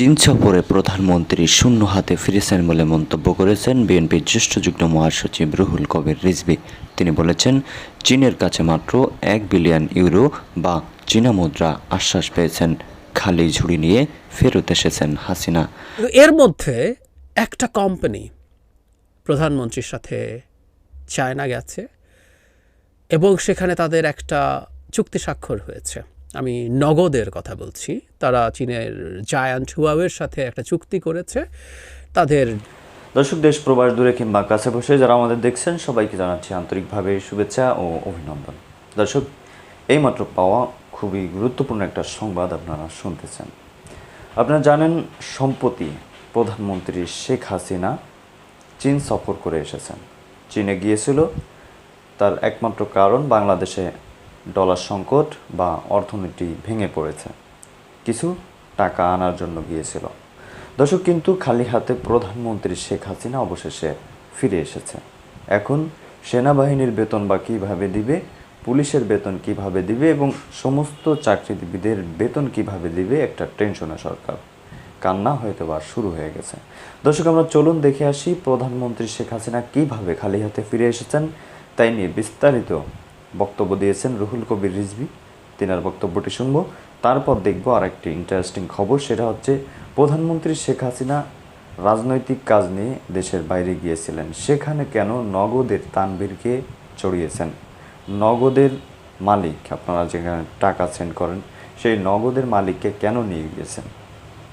চীন সফরে প্রধানমন্ত্রী শূন্য হাতে ফিরেছেন বলে মন্তব্য করেছেন বিএনপির জ্যেষ্ঠ যুগ্ম মহাসচিব রুহুল কবির রিজভী। তিনি বলেছেন, চীনের কাছে মাত্র এক বিলিয়ন ইউরো বা চীনা মুদ্রা আশ্বাস পেয়েছেন। খালি ঝুড়ি নিয়ে ফেরত এসেছেন হাসিনা। এর মধ্যে একটা কোম্পানি প্রধানমন্ত্রীর সাথে চায়না গেছে এবং সেখানে তাদের একটা চুক্তি স্বাক্ষর হয়েছে। আমি নগদের কথা বলছি। তারা চীনের জায়ান্ট হুয়াওয়ের সাথে একটা চুক্তি করেছে। তাদের দর্শক, দেশ প্রবাস দূরে কিংবা কাছে বসে যারা আমাদের দেখছেন, সবাইকে জানাচ্ছি আন্তরিকভাবে শুভেচ্ছা ও অভিনন্দন। দর্শক, এইমাত্র পাওয়া খুবই গুরুত্বপূর্ণ একটা সংবাদ আপনারা শুনতেছেন। আপনারা জানেন, সম্প্রতি প্রধানমন্ত্রী শেখ হাসিনা চীন সফর করে এসেছেন। চীনে গিয়েছিল। তার একমাত্র কারণ বাংলাদেশে ডলার সংকট বা অর্থনীতি ভেঙে পড়েছে। কিছু টাকা আনার জন্য গিয়েছিল। দর্শক, কিন্তু খালি হাতে প্রধানমন্ত্রী শেখ হাসিনা অবশেষে ফিরে এসেছে। এখন সেনাবাহিনীর বেতন বা কীভাবে দিবে, পুলিশের বেতন কীভাবে দিবে এবং সমস্ত চাকরিজীবীদের বেতন কীভাবে দিবে একটা টেনশনে সরকার। কান্না হয়তো বা শুরু হয়ে গেছে। দর্শক, আমরা চলুন দেখে আসি প্রধানমন্ত্রী শেখ হাসিনা কীভাবে খালি হাতে ফিরে এসেছেন, তাই নিয়ে বিস্তারিত বক্তব্য দিয়েছেন রুহুল কবির রিজভি। তিনার বক্তব্যটি শুনব। তারপর দেখব আর একটি ইন্টারেস্টিং খবর, সেটা হচ্ছে প্রধানমন্ত্রী শেখ হাসিনা রাজনৈতিক কাজ নিয়ে দেশের বাইরে গিয়েছিলেন। সেখানে কেন নগদের তানবীরকে চড়িয়েছেন? নগদের মালিক, আপনারা যেখানে টাকা সেন্ড করেন, সেই নগদের মালিককে কেন নিয়ে গিয়েছেন?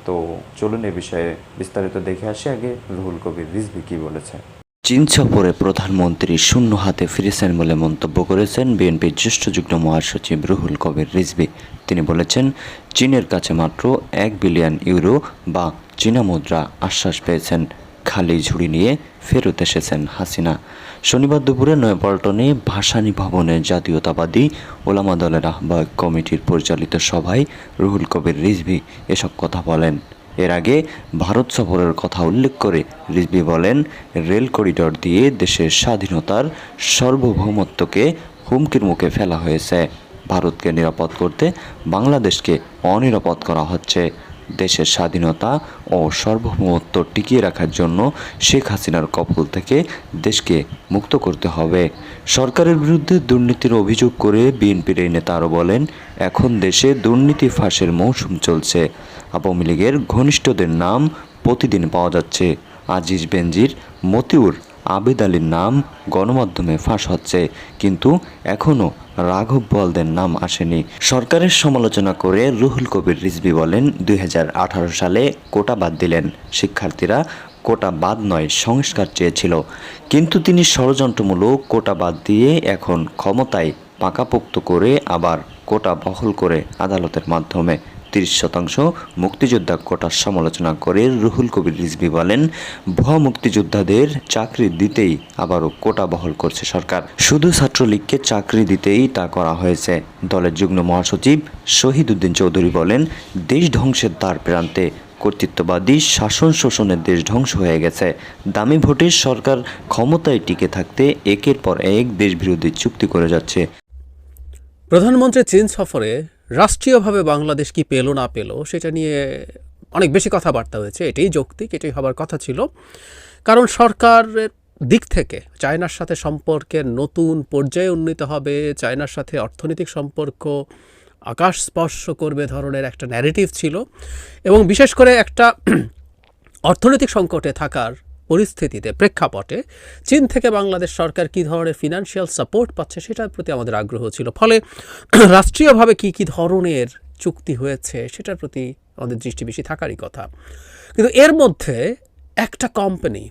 তো চলুন এ বিষয়ে বিস্তারিত দেখে আসি। আগে রুহুল কবির রিজভি কী বলেছে। চীন সফরে প্রধানমন্ত্রী শূন্য হাতে ফিরেছেন বলে মন্তব্য করেছেন বিএনপির জ্যেষ্ঠ যুগ্ম মহাসচিব রুহুল কবির রিজভি। তিনি বলেছেন, চীনের কাছে মাত্র এক বিলিয়ন ইউরো বা চীনা মুদ্রা আশ্বাস পেয়েছেন। খালি ঝুড়ি নিয়ে ফেরত এসেছেন হাসিনা। শনিবার দুপুরে নয়াপল্টনে ভাসানী ভবনে জাতীয়তাবাদী ওলামা দলের আহ্বায়ক কমিটির পরিচালিত সভায় রুহুল কবির রিজভি এসব কথা বলেন। এর আগে ভারত সফরের কথা উল্লেখ করে রিজভি বলেন, রেল করিডর দিয়ে দেশের স্বাধীনতার সার্বভৌমত্বকে হুমকির মুখে ফেলা হয়েছে। ভারতকে নিরাপদ করতে বাংলাদেশকে অনিরাপদ করা হচ্ছে। দেশের স্বাধীনতা ও সার্বভৌমত্ব টিকিয়ে রাখার জন্য শেখ হাসিনার কপল থেকে দেশকে মুক্ত করতে হবে। সরকারের বিরুদ্ধে দুর্নীতির অভিযোগ করে বিএনপির এই নেতা আরও বলেন, এখন দেশে দুর্নীতি ফাঁসের মৌসুম চলছে। আওয়ামী লীগের ঘনিষ্ঠদের নাম প্রতিদিন পাওয়া যাচ্ছে। আজিজ বেনজির, মতিউর, আবেদ আলীর নাম গণমাধ্যমে ফাঁস হচ্ছে। কিন্তু এখনও রাঘব বলদের নাম আসেনি। সরকারের সমালোচনা করে রুহুল কবির রিজভি বলেন, দুই হাজার আঠারো সালে কোটা বাদ দিলেন। শিক্ষার্থীরা কোটা বাদ নয়, সংস্কার চেয়েছিল। কিন্তু তিনি ষড়যন্ত্রমূলক কোটা বাদ দিয়ে এখন ক্ষমতায় পাকাপোক্ত করে আবার কোটা বহল করে আদালতের মাধ্যমে। তিরিশ শতাংশ মুক্তিযোদ্ধা কোটার সমালোচনা করে রুহুল কবির রিজভি বলেন, ভুয়া মুক্তিযোদ্ধাদের চাকরি দিতেই আবারও কোটা বহল করছে সরকার। শুধু ছাত্রলীগকে চাকরি দিতেই তা করা হয়েছে। দলের যুগ্ম মহাসচিব শহীদ উদ্দিন চৌধুরী বলেন, দেশ ধ্বংসের দ্বার প্রান্তে কর্তৃত্ববাদী শাসন শোষণের দেশ ধ্বংস হয়ে গেছে। দামি ভোটের সরকার ক্ষমতায় টিকে থাকতে একের পর এক দেশবিরোধী চুক্তি করে যাচ্ছে। প্রধানমন্ত্রী চীন সফরে রাষ্ট্রীয়ভাবে বাংলাদেশ কি পেল না পেল, সেটা নিয়ে অনেক বেশি কথাবার্তা হয়েছে। এটাই যৌক্তিক, এটাই হবার কথা ছিল। কারণ সরকারের দিক থেকে চায়নার সাথে সম্পর্কের নতুন পর্যায়ে উন্নীত হবে, চায়নার সাথে অর্থনৈতিক সম্পর্ক আকাশ স্পর্শ করবে ধরনের একটা ন্যারেটিভ ছিল। এবং বিশেষ করে একটা অর্থনৈতিক সংকটে থাকার পরিস্থিতিতে প্রেক্ষাপটে চীন থেকে বাংলাদেশ সরকার কী ধরনের ফিনান্সিয়াল সাপোর্ট পাচ্ছে সেটার প্রতি আমাদের আগ্রহ ছিল। ফলে রাষ্ট্রীয়ভাবে কী কী ধরনের চুক্তি হয়েছে সেটার প্রতি আমাদের দৃষ্টি বেশি থাকারই কথা। কিন্তু এর মধ্যে একটা কোম্পানি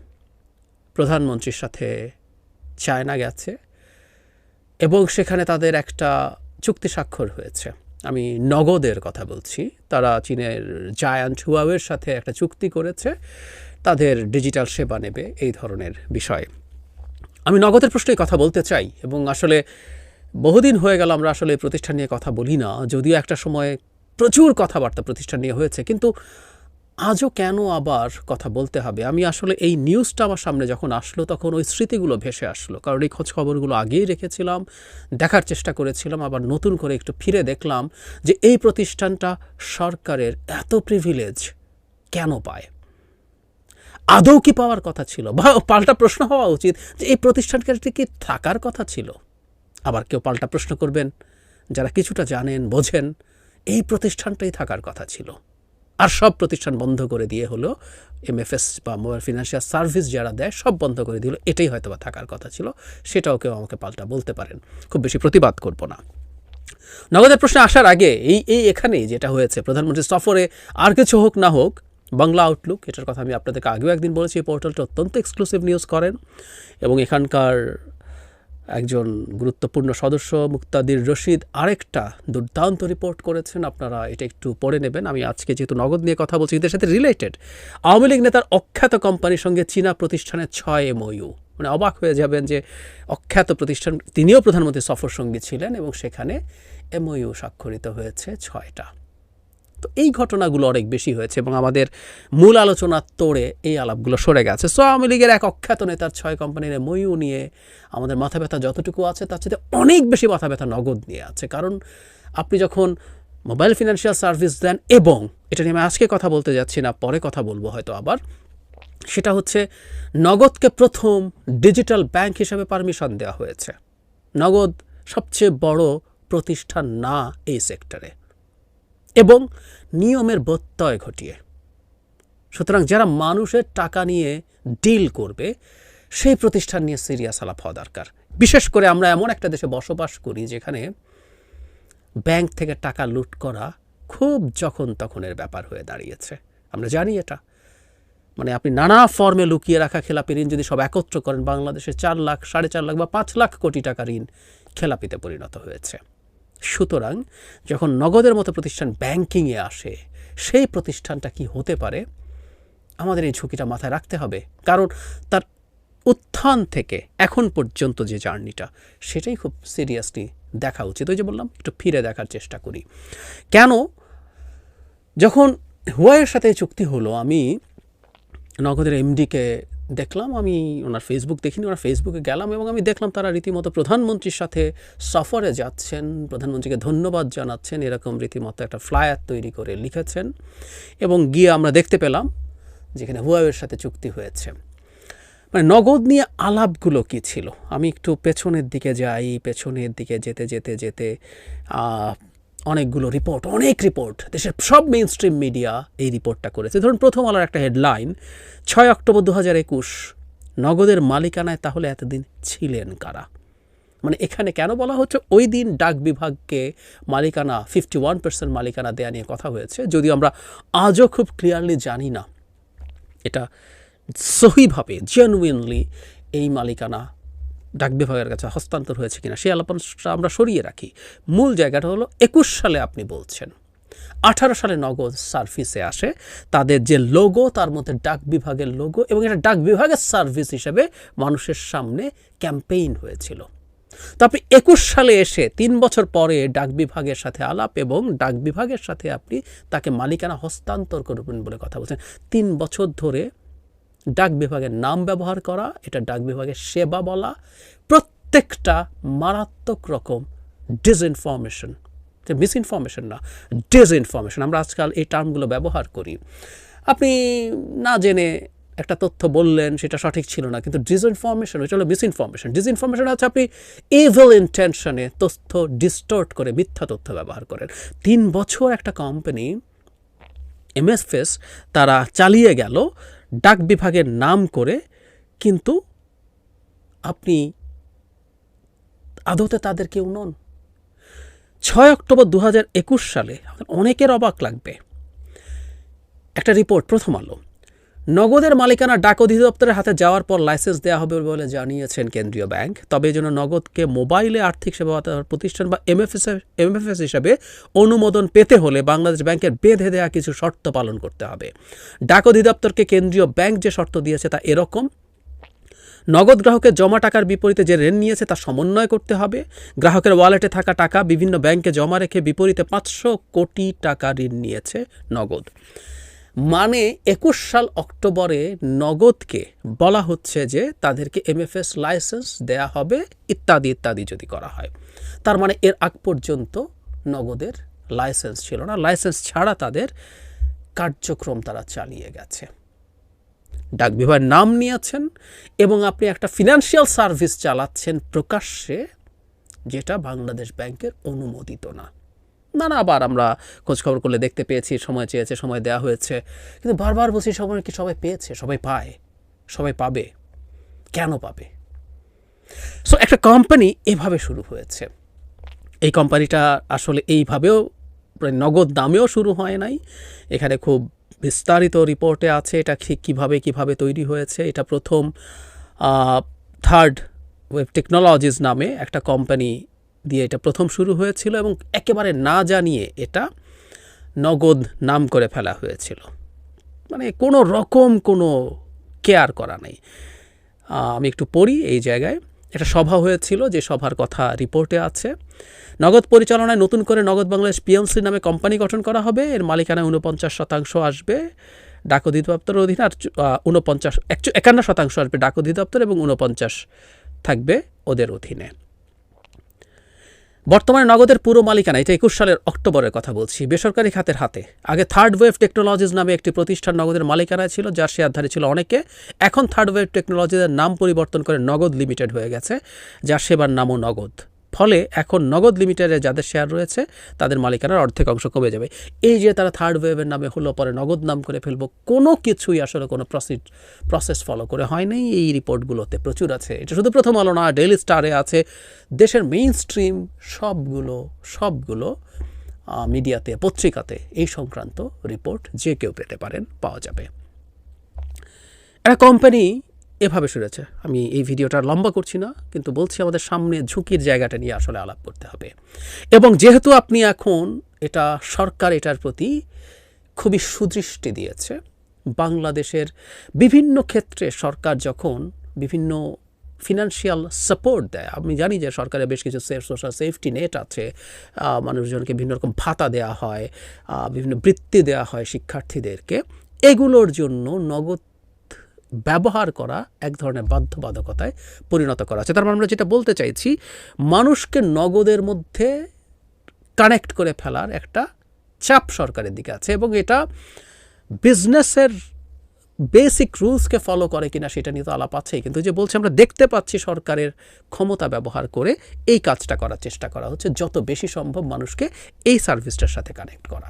প্রধানমন্ত্রীর সাথে চায়না গেছে এবং সেখানে তাদের একটা চুক্তি স্বাক্ষর হয়েছে। আমি নগদের কথা বলছি। তারা চীনের জায়ান্ট হুয়াওয়ের সাথে একটা চুক্তি করেছে। তাদের ডিজিটাল সেবা নেবে এই ধরনের বিষয়। আমি নগদের প্রশ্নে কথা বলতে চাই এবং আসলে বহুদিন হয়ে গেল আমরা আসলে প্রতিষ্ঠান নিয়ে কথা বলি না, যদিও একটা সময় প্রচুর কথাবার্তা প্রতিষ্ঠান নিয়ে হয়েছে, কিন্তু আজও কেন আবার কথা বলতে হবে? আমি আসলে এই নিউজটা আমার সামনে যখন আসলো তখন ওই স্মৃতিগুলো ভেসে আসলো, কারণ এই খোঁজ খবরগুলো আগেই রেখেছিলাম, দেখার চেষ্টা করেছিলাম, আবার নতুন করে একটু ফিরে দেখলাম যে এই প্রতিষ্ঠানটা সরকারের এত প্রিভিলেজ কেন পায়? আদৌ কি পাওয়ার কথা ছিল? বা পাল্টা প্রশ্ন হওয়া উচিত যে এই প্রতিষ্ঠানটি কি থাকার কথা ছিল? আবার কেউ পাল্টা প্রশ্ন করবেন, যারা কিছুটা জানেন, বোঝেন, এই প্রতিষ্ঠানটাই থাকার কথা ছিল। আর সব প্রতিষ্ঠান বন্ধ করে দিয়ে হলো এমএফএস বা মোবাইল ফিনান্সিয়াল সার্ভিস যারা দেয়, সব বন্ধ করে দিল এটাই হয়তো বা থাকার কথা ছিল। সেটাও কেউ আমাকে পাল্টা বলতে পারেন। খুব বেশি প্রতিবাদ করব না। নগদের প্রশ্নে আসার আগে, এই এই এখানেই যেটা হয়েছে প্রধানমন্ত্রী সফরে আর কিছু হোক না হোক বাংলা আউটলুক এটার কথা আমি আপনাদেরকে আগেও একদিন বলেছি, এই পোর্টালটা অত্যন্ত এক্সক্লুসিভ নিউজ করেন এবং এখানকার একজন গুরুত্বপূর্ণ সদস্য মুক্তাদির রশিদ আরেকটা দুর্দান্ত রিপোর্ট করেছেন, আপনারা এটা একটু পড়ে নেবেন। আমি আজকে যেহেতু নগদ নিয়ে কথা বলছি, এদের সাথে রিলেটেড আওয়ামী লীগ নেতার অখ্যাত কোম্পানির সঙ্গে চীনা প্রতিষ্ঠানের ছয় এমওইউ মানে অবাক হয়ে যাবেন যে অখ্যাত প্রতিষ্ঠান, তিনিও প্রধানমন্ত্রী সফর সঙ্গী ছিলেন এবং সেখানে এমওইউ স্বাক্ষরিত হয়েছে ছয়টা। তো এই ঘটনাগুলো অনেক বেশি হয়েছে এবং আমাদের মূল আলোচনার তোড়ে এই আলাপগুলো সরে গেছে। সো আওয়ামী লীগের এক অখ্যাত নেতার ছয় কোম্পানির ময়ু নিয়ে আমাদের মাথা ব্যথা যতটুকু আছে, তার সাথে অনেক বেশি মাথা ব্যথা নগদ নিয়ে আছে। কারণ আপনি যখন মোবাইল ফিনান্সিয়াল সার্ভিস দেন এবং এটা নিয়ে আমি আজকে কথা বলতে যাচ্ছি না, পরে কথা বলব হয়তো আবার, সেটা হচ্ছে নগদকে প্রথম ডিজিটাল ব্যাংক হিসাবে পারমিশন দেওয়া হয়েছে। নগদ সবচেয়ে বড় প্রতিষ্ঠান না এই সেক্টরে। এবং নিয়মের ব্যত্যয় ঘটিয়ে। সুতরাং যারা মানুষের টাকা নিয়ে ডিল করবে, সেই প্রতিষ্ঠান নিয়ে সিরিয়াস আলাপ হওয়া দরকার। বিশেষ করে আমরা এমন একটা দেশে বসবাস করি যেখানে ব্যাংক থেকে টাকা লুট করা খুব যখন তখনের ব্যাপার হয়ে দাঁড়িয়েছে। আমরা জানি এটা। মানে আপনি নানা ফর্মে লুকিয়ে রাখা খেলাপি ঋণ যদি সব একত্র করেন, বাংলাদেশে চার লাখ, সাড়ে চার লাখ বা পাঁচ লাখ কোটি টাকা ঋণ খেলাপিতে পরিণত হয়েছে। সুতরাং যখন নগদের মতো প্রতিষ্ঠান ব্যাংকিংয়ে আসে, সেই প্রতিষ্ঠানটা কি হতে পারে? আমাদের এই ঝুঁকিটা মাথায় রাখতে হবে। কারণ তার উত্থান থেকে এখন পর্যন্ত যে জার্নিটা, সেটাই খুব সিরিয়াসলি দেখা উচিত। ওই যে বললাম, একটু ফিরে দেখার চেষ্টা করি। কেন? যখন হুয়াইয়ের সাথে চুক্তি হলো, আমি নগদের এমডিকে দেখলাম আমি ওনার ফেসবুক দেখিনি, ওনার ফেসবুকে গেলাম এবং আমি দেখলাম তারা রীতিমতো প্রধানমন্ত্রীর সাথে সফরে যাচ্ছেন, প্রধানমন্ত্রীকে ধন্যবাদ জানাচ্ছেন, এরকম রীতিমতো একটা ফ্লায়ার তৈরি করে লিখেছেন এবং গিয়ে আমরা দেখতে পেলাম যেখানে হুয়াওয়ের সাথে চুক্তি হয়েছে। মানে নগদ নিয়ে আলাপগুলো কি ছিল? আমি একটু পেছনের দিকে যাই, পেছনের দিকে যেতে যেতে যেতে অনেকগুলো রিপোর্ট অনেক রিপোর্ট দেশের সব মেইন স্ট্রিম মিডিয়া এই রিপোর্টটা করেছে। ধরুন প্রথম আলোর একটা হেডলাইন ছয় অক্টোবর দু হাজার একুশ, নগদের মালিকানায় তাহলে এতদিন ছিলেন কারা? মানে এখানে কেন বলা হচ্ছে ওই দিন ডাক বিভাগকে মালিকানা ফিফটি ওয়ান পার্সেন্ট মালিকানা দেওয়া নিয়ে কথা হয়েছে, যদিও আমরা আজও খুব ক্লিয়ারলি জানি না। এটা সহিভাবে জেনুইনলি এই মালিকানা ডাক বিভাগের কাছে হস্তান্তর হয়েছে কিনা সেই আলাপনটা আমরা সরিয়ে রাখি। মূল জায়গাটা হলো একুশ সালে আপনি বলছেন। আঠারো সালে নগদ সার্ভিসে আসে। তাদের যে লোগো, তার মধ্যে ডাক বিভাগের লোগো এবং এটা ডাক বিভাগের সার্ভিস হিসেবে মানুষের সামনে ক্যাম্পেইন হয়েছিল। তো আপনি একুশ সালে এসে তিন বছর পরে ডাক বিভাগের সাথে আলাপ এবং ডাক বিভাগের সাথে আপনি তাকে মালিকানা হস্তান্তর করবেন বলে কথা বলছেন। তিন বছর ধরে ডাক বিভাগের নাম ব্যবহার করা, এটা ডাক বিভাগের সেবা বলা, প্রত্যেকটা মারাত্মক রকম ডিসইনফরমেশন মিসইনফরমেশন না ডিসইনফরমেশন আমরা আজকাল এই টার্মগুলো ব্যবহার করি। আপনি না জেনে একটা তথ্য বললেন, সেটা সঠিক ছিল না, কিন্তু ডিসইনফরমেশন ওইটা হলো মিসইনফরমেশন ডিসইনফরমেশন হচ্ছে আপনি ইভেল ইন্টেনশনে তথ্য ডিস্টোর্ট করে মিথ্যা তথ্য ব্যবহার করেন। তিন বছর একটা কোম্পানি এমএসফেস তারা চালিয়ে গেল ডাক বিভাগের নাম করে কিন্তু আপনি আদতে তাদের কেউ নন। ছয় অক্টোবর দু সালে অনেকের অবাক লাগবে। একটা রিপোর্ট প্রথম আলো। নগদের মালিকানা ডাক অধিদপ্তরের হাতে যাওয়ার পর লাইসেন্স দেওয়া হবে বলে জানিয়েছেন কেন্দ্রীয় ব্যাংক। তবে জন্য নগদকে মোবাইলে আর্থিক সেবা প্রতিষ্ঠান বা এমএফএস এমএফএস হিসাবে অনুমোদন পেতে হলে বাংলাদেশ ব্যাংকের বেঁধে দেওয়া কিছু শর্ত পালন করতে হবে। ডাক অধিদপ্তরকে কেন্দ্রীয় ব্যাংক যে শর্ত দিয়েছে তা এরকম। নগদ গ্রাহকের জমা টাকার বিপরীতে যে ঋণ নিয়েছে তা সমন্বয় করতে হবে। গ্রাহকের ওয়ালেটে থাকা টাকা বিভিন্ন ব্যাংকে জমা রেখে বিপরীতে পাঁচশো কোটি টাকা ঋণ নিয়েছে নগদ। মানে একুশ সাল অক্টোবরে নগদকে বলা হচ্ছে যে তাদেরকে এমএফএস লাইসেন্স দেয়া হবে, ইত্যাদি ইত্যাদি যদি করা হয়। তার মানে এর আগ পর্যন্ত নগদের লাইসেন্স ছিল না। লাইসেন্স ছাড়া তাদের কার্যক্রম তারা চালিয়ে গেছে। ডাক বিভাগের নাম নিয়েছেন এবং আপনি একটা ফিনান্সিয়াল সার্ভিস চালাচ্ছেন প্রকাশ্যে, যেটা বাংলাদেশ ব্যাংকের অনুমোদিত না। না না, আবার আমরা খোঁজখবর করলে দেখতে পেয়েছি, সময় চেয়েছে, সময় দেওয়া হয়েছে। কিন্তু বারবার বলছি সময় কি সবাই পেয়েছে? সবাই পায়? সবাই পাবে? কেন পাবে? সো একটা কোম্পানি এভাবে শুরু হয়েছে। এই কোম্পানিটা আসলে এইভাবেও নগদ দামেও শুরু হয় নাই। এখানে খুব বিস্তারিত রিপোর্টে আছে এটা ঠিক কীভাবে কীভাবে তৈরি হয়েছে। এটা প্রথম থার্ড ওয়েব টেকনোলজিস নামে একটা কোম্পানি দিয়ে এটা প্রথম শুরু হয়েছিল এবং একেবারে না জানিয়ে এটা নগদ নাম করে ফেলা হয়েছিল। মানে কোনো রকম কোনো কেয়ার করা নেই। আমি একটু পড়ি এই জায়গায়। একটা সভা হয়েছিল, যে সভার কথা রিপোর্টে আছে। নগদ পরিচালনায় নতুন করে নগদ বাংলাদেশ পিএলসি নামে কোম্পানি গঠন করা হবে। এর মালিকানায় উনপঞ্চাশ শতাংশ আসবে ডাক অধিদপ্তরের অধীনে আর উনপঞ্চাশ একান্ন শতাংশ আসবে ডাক অধিদপ্তর এবং উনপঞ্চাশ থাকবে ওদের অধীনে। বর্তমানে নগদের পুরো মালিকানা এটা একুশ সালের অক্টোবরের কথা বলছি, বেসরকারি খাতের হাতে। আগে থার্ড ওয়েভ টেকনোলজিস নামে একটি প্রতিষ্ঠান নগদের মালিকানায় ছিল, যার শেয়ারধারী ছিল অনেকে। এখন থার্ড ওয়েভ টেকনোলজিদের নাম পরিবর্তন করে নগদ লিমিটেড হয়ে গেছে, যার সেবার নামও নগদ। ফলে এখন নগদ লিমিটেডে যাদের শেয়ার রয়েছে, তাদের মালিকানার অর্ধেক অংশ কমে যাবে। এই যে তারা থার্ড ওয়েভের নামে হলো, পরে নগদ নাম করে ফেলব, কোনো কিছুই আসলে কোনো প্রসিড প্রসেস ফলো করে হয়নি। এই রিপোর্টগুলোতে প্রচুর আছে। এটা শুধু প্রথম আলো না ডেইলি স্টারে আছে। দেশের মেইন স্ট্রিম সবগুলো সবগুলো মিডিয়াতে পত্রিকাতে এই সংক্রান্ত রিপোর্ট যে কেউ পেতে পারেন, পাওয়া যাবে। একটা কোম্পানি এভাবে শুনেছে আমি এই ভিডিওটা লম্বা করছি না, কিন্তু বলছি আমাদের সামনে ঝুঁকির জায়গাটা নিয়ে আসলে আলাপ করতে হবে। এবং যেহেতু আপনি এখন এটা সরকার এটার প্রতি খুবই সুদৃষ্টি দিয়েছে, বাংলাদেশের বিভিন্ন ক্ষেত্রে সরকার যখন বিভিন্ন ফিনান্সিয়াল সাপোর্ট দেয়, আমি জানি যে সরকারের বেশ কিছু সেফ সোশ্যাল সেফটি নেট আছে মানুষজনকে বিভিন্ন রকম ভাতা দেওয়া হয় বিভিন্ন বৃত্তি দেওয়া হয় শিক্ষার্থীদেরকে, এগুলোর জন্য নগদ ব্যবহার করা এক ধরনের বাধ্যবাধকতায় পরিণত করা আছে। তার মানে আমরা যেটা বলতে চাইছি, মানুষকে নগদের মধ্যে কানেক্ট করে ফেলার একটা চাপ সরকারের দিকে আছে এবং এটা বিজনেসের বেসিক রুলসকে ফলো করে কিনা সেটা নিয়ে তো আলাপ আছেই। কিন্তু যে বলছে, আমরা দেখতে পাচ্ছি সরকারের ক্ষমতা ব্যবহার করে এই কাজটা করার চেষ্টা করা হচ্ছে, যত বেশি সম্ভব মানুষকে এই সার্ভিসটার সাথে কানেক্ট করা।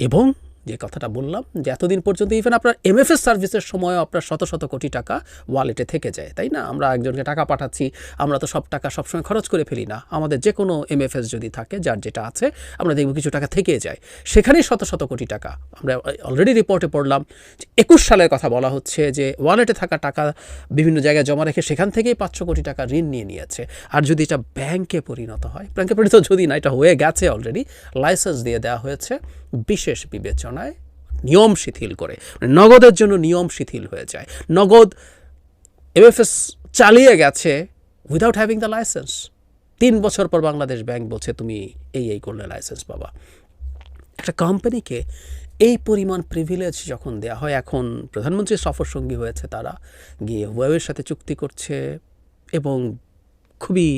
এবং যে কথাটা বললাম, যে এতদিন পর্যন্ত ইভেন আপনার এমএফএস সার্ভিসের সময়ও আপনার শত শত কোটি টাকা ওয়ালেটে থেকে যায়, তাই না? আমরা একজনকে টাকা পাঠাচ্ছি, আমরা তো সব টাকা সবসময় খরচ করে ফেলি না। আমাদের যে কোনো এমএফএস যদি থাকে, যার যেটা আছে, আমরা দেখব কিছু টাকা থেকে যায়। সেখানেই শত শত কোটি টাকা। আমরা অলরেডি রিপোর্টে পড়লাম যে একুশ সালের কথা বলা হচ্ছে যে ওয়ালেটে থাকা টাকা বিভিন্ন জায়গায় জমা রেখে সেখান থেকেই পাঁচশো কোটি টাকা ঋণ নিয়ে নিয়েছে। আর যদি এটা ব্যাংকে পরিণত হয়, ব্যাংকে পরিণত যদি না, এটা হয়ে গেছে অলরেডি লাইসেন্স দিয়ে দেওয়া হয়েছে বিশেষ বিবেচনায় নিয়ম শিথিল করে। মানে নগদের জন্য নিয়ম শিথিল হয়ে যায়। নগদ এমএফএস চালিয়ে গেছে উইদাউট হ্যাভিং দ্য লাইসেন্স তিন বছর পর বাংলাদেশ ব্যাংক বলছে, তুমি এই এই করলে লাইসেন্স পাবা। একটা কোম্পানিকে এই পরিমাণ প্রিভিলেজ যখন দেওয়া হয়, এখন প্রধানমন্ত্রী সফর সঙ্গী হয়েছে তারা। গিয়ে ওয়েবের সাথে চুক্তি করছে এবং খুবই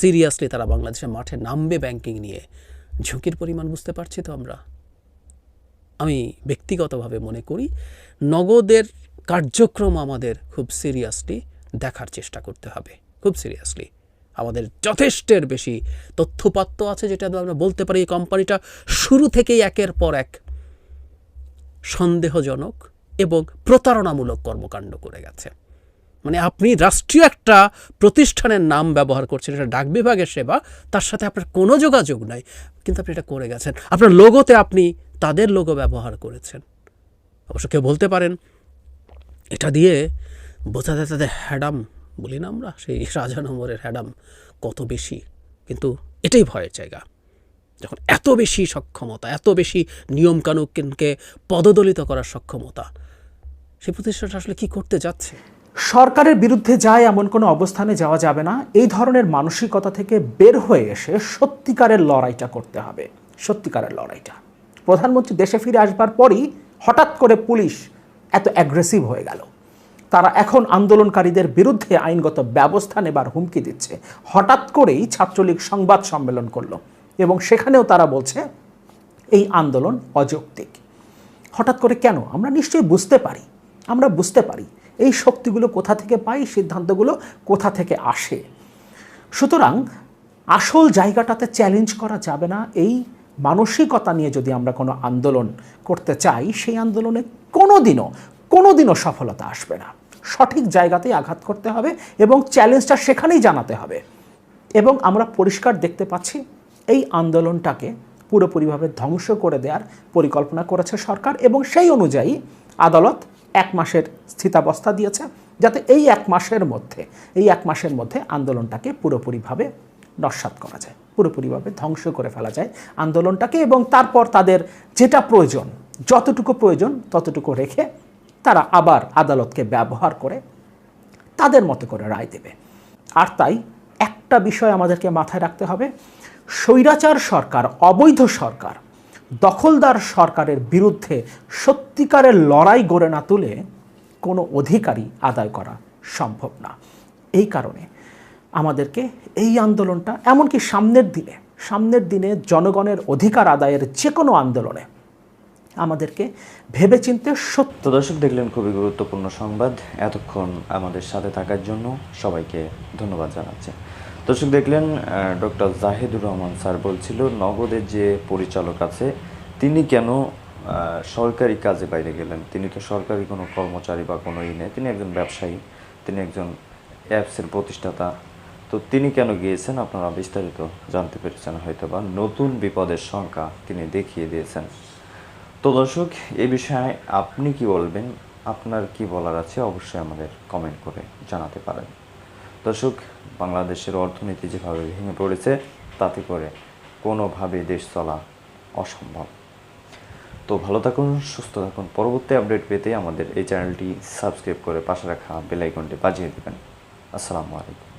সিরিয়াসলি তারা বাংলাদেশের মাঠে নামবে ব্যাংকিং নিয়ে। ঝুঁকির পরিমাণ বুঝতে পারছি তো আমরা? আমি ব্যক্তিগতভাবে মনে করি, নগদের কার্যক্রম আমাদের খুব সিরিয়াসলি দেখার চেষ্টা করতে হবে। খুব সিরিয়াসলি আমাদের যথেষ্টের বেশি তথ্যপাত্য আছে যেটা আমরা বলতে পারি এই কোম্পানিটা শুরু থেকেই একের পর এক সন্দেহজনক এবং প্রতারণামূলক কর্মকাণ্ড করে গেছে। মানে আপনি রাষ্ট্রীয় একটা প্রতিষ্ঠানের নাম ব্যবহার করছেন, এটা ডাক বিভাগের সেবা, তার সাথে আপনার কোনো যোগাযোগ নাই, কিন্তু আপনি এটা করে গেছেন। আপনার লোগোতে আপনি তাদের লোগো ব্যবহার করেছেন। অবশ্য কেউ বলতে পারেন, এটা দিয়ে বোঝা যায় তাদের হ্যাডাম বলি না আমরা, সেই রাজা নম্বরের হ্যাডাম কত বেশি। কিন্তু এটাই ভয়ের জায়গা। যখন এত বেশি সক্ষমতা, এত বেশি নিয়মকানুনকে পদদলিত করার সক্ষমতা, সেই প্রতিষ্ঠানটা আসলে কি করতে যাচ্ছে? সরকারের বিরুদ্ধে যায় এমন কোনো অবস্থানে যাওয়া যাবে না। এই ধরনের মানসিকতা থেকে বের হয়ে এসে সত্যিকারের লড়াইটা করতে হবে। সত্যিকারের লড়াইটা। প্রধানমন্ত্রী দেশে ফিরে আসবার পরই হঠাৎ করে পুলিশ এত অ্যাগ্রেসিভ হয়ে গেল। তারা এখন আন্দোলনকারীদের বিরুদ্ধে আইনগত ব্যবস্থা নেবার হুমকি দিচ্ছে। হঠাৎ করেই ছাত্রলীগ সংবাদ সম্মেলন করল এবং সেখানেও তারা বলছে, এই আন্দোলন অযৌক্তিক। হঠাৎ করে কেন? আমরা নিশ্চয়ই বুঝতে পারি। আমরা বুঝতে পারি। এই শক্তিগুলো কোথা থেকে পাই? সিদ্ধান্তগুলো কোথা থেকে আসে? সুতরাং আসল জায়গাটাতে চ্যালেঞ্জ করা যাবে না। এই মানসিকতা নিয়ে যদি আমরা কোনো আন্দোলন করতে চাই, সেই আন্দোলনে কোনো দিনও কোনো দিনও সফলতা আসবে না। সঠিক জায়গাতেই আঘাত করতে হবে এবং চ্যালেঞ্জটা সেখানেই জানাতে হবে। এবং আমরা পরিষ্কার দেখতে পাচ্ছি, এই আন্দোলনটাকে পুরোপুরিভাবে ধ্বংস করে দেওয়ার পরিকল্পনা করেছে সরকার এবং সেই অনুযায়ী আদালত এক মাসের স্থিতাবস্থা দিয়েছে, যাতে এই এক মাসের মধ্যে, এই এক মাসের মধ্যে আন্দোলনটাকে পুরোপুরিভাবে নস্বাত করা যায়, পুরোপুরিভাবে ধ্বংস করে ফেলা যায় আন্দোলনটাকে এবং তারপর তাদের যেটা প্রয়োজন, যতটুকু প্রয়োজন ততটুকু রেখে তারা আবার আদালতকে ব্যবহার করে তাদের মতো করে রায় দেবে। আর তাই একটা বিষয় আমাদেরকে মাথায় রাখতে হবে, স্বৈরাচার সরকার, অবৈধ সরকার, দখলদার সরকারের বিরুদ্ধে সত্যিকারের লড়াই গড়ে না তুলে কোনো অধিকারই আদায় করা সম্ভব না। এই কারণে আমাদেরকে এই আন্দোলনটা, এমনকি সামনের দিনে সামনের দিনে জনগণের অধিকার আদায়ের যে কোনো আন্দোলনে আমাদেরকে ভেবেচিন্তে সত্য দর্শক, দেখলেন খুবই গুরুত্বপূর্ণ সংবাদ। এতক্ষণ আমাদের সাথে থাকার জন্য সবাইকে ধন্যবাদ জানাচ্ছি। দর্শক, দেখলেন ডক্টর জাহিদুর রহমান স্যার বলছিল নগদের যে পরিচালক আছে, তিনি কেন সরকারি কাজে বাইরে গেলেন? তিনি তো সরকারি কোনো কর্মচারী বা কোনো ই নেই। তিনি একজন ব্যবসায়ী, তিনি একজন অ্যাপসের প্রতিষ্ঠাতা। তো তিনি কেন গিয়েছেন? আপনারা বিস্তারিত জানতে পেরেছেন হয়তো বা নতুন বিপদের সংখ্যা তিনি দেখিয়ে দিয়েছেন। তো দর্শক, এ বিষয়ে আপনি কি বলবেন? আপনার কি বলার আছে? অবশ্যই আমাদের কমেন্ট করে জানাতে পারেন। দর্শক, বাংলাদেশের অর্থনীতি যেভাবে ভেঙে পড়েছে, তাতে করে কোনোভাবে দেশ চলা অসম্ভব। তো ভালো থাকুন, সুস্থ থাকুন। পরবর্তী আপডেট পেতে আমাদের এই চ্যানেলটি সাবস্ক্রাইব করে পাশে রাখা বেল আইকনটি বাজিয়ে দেবেন। আসসালামু আলাইকুম।